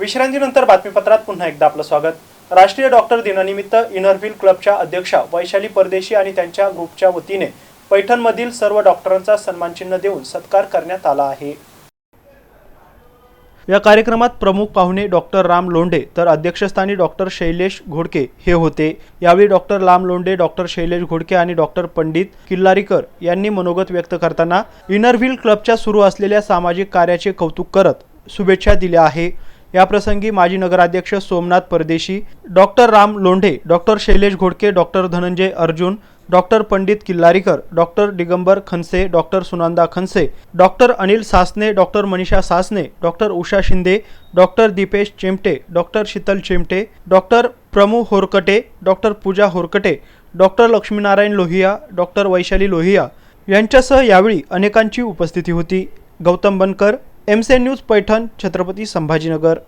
विश्रांतीनंतर बातमीपत्रात पुन्हा एकदा आपलं स्वागत. राष्ट्रीय डॉक्टर दिनानिमित्त इनरव्हील क्लबच्या अध्यक्षा वैशाली परदेशी आणि त्यांच्या ग्रुपच्या वतीने पैठणमधील सर्व डॉक्टरांचा सन्मानचिन्ह देऊन सत्कार करण्यात आला आहे. या कार्यक्रमात प्रमुख पाहुणे डॉक्टर राम लोंढे तर अध्यक्षस्थानी डॉक्टर शैलेश घोडके हे होते. यावेळी डॉक्टर राम लोंढे डॉक्टर शैलेश घोडके आणि डॉक्टर पंडित किल्लारीकर यांनी मनोगत व्यक्त करताना इनरव्हील क्लबच्या सुरू असलेल्या सामाजिक कार्याचे कौतुक करत शुभेच्छा दिल्या आहे. याप्रसंगी माजी नगराध्यक्ष Somnath Pardeshi doctor Ram Londhe doctor Shailesh Ghodke doctor Dhananjay Arjun doctor Pandit Killarikar doctor Digambar Khanse doctor Sunanda Khanse doctor Anil Sasane doctor Manisha Sasane doctor Usha Shinde doctor Deepesh Chimte doctor Sheetal Chimte doctor Pramu Horkate doctor Pooja Horkate doctor Laxminarayan Lohia doctor Vaishali Lohia यांच्यासह यावेळी अनेकांची उपस्थिती होती. Gautam Bankar M C news Paithan Chhatrapati Sambhajinagar.